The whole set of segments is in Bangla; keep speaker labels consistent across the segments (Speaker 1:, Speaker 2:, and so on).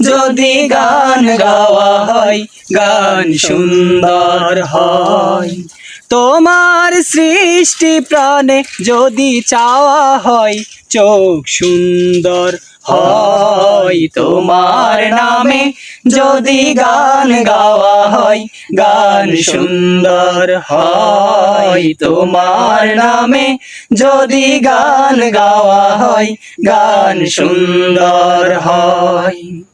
Speaker 1: যদি গান গাওয়া হয়, গান সুন্দর হয়। তোমার সৃষ্টি প্রাণে যদি চাওয়া হয়, চোখ সুন্দর হয়। তোমার নামে যদি গান গাওয়া হয়, গান সুন্দর হয়। তোমার নামে যদি গান গাওয়া হয়, গান সুন্দর হয়।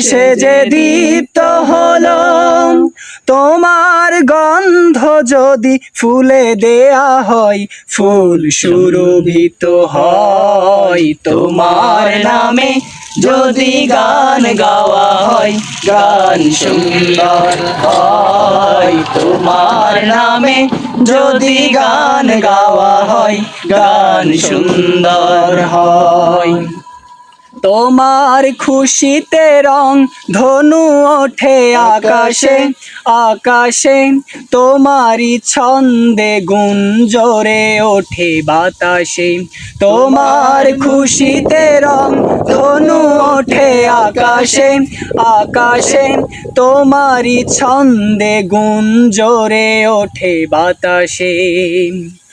Speaker 1: সে যে দীপ্ত হলো, তোমার গন্ধ যদি ফুলে দেয়া হয়, ফুল সুরভিত হয় তোমার নামে। যদি গান গাওয়া হয়, গান সুন্দর হয় তোমার নামে। যদি গান গাওয়া হয়, গান সুন্দর হয়। তোমার খুশিতে রং ধনু ওঠে আকাশে আকাশে তোমারই ছন্দে গুঞ্জরে ওঠে বাতাসে। তোমার খুশিতে রং ধনু ওঠে আকাশে আকাশে তোমারই ছন্দে গুঞ্জরে ওঠে বাতাসে।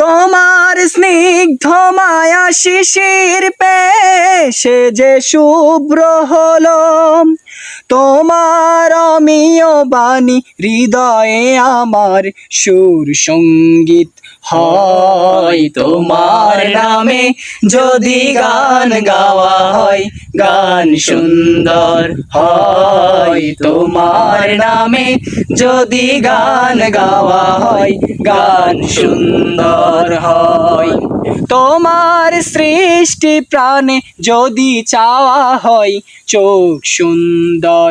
Speaker 1: তোমার স্নিগ্ধ মায়া শিশির পে সে যে শুভ্র হলো তোমার অমীয় বাণী হৃদয়ে আমার সুর সংগীত হয় তোমার নামে যদি গান গাওয়া হয়, গান সুন্দর হয়। তোমার নামে যদি গান গাওয়া হয়, গান সুন্দর হয়। তোমার সৃষ্টি প্রাণে যদি চাওয়া হয়, চোখ সুন্দর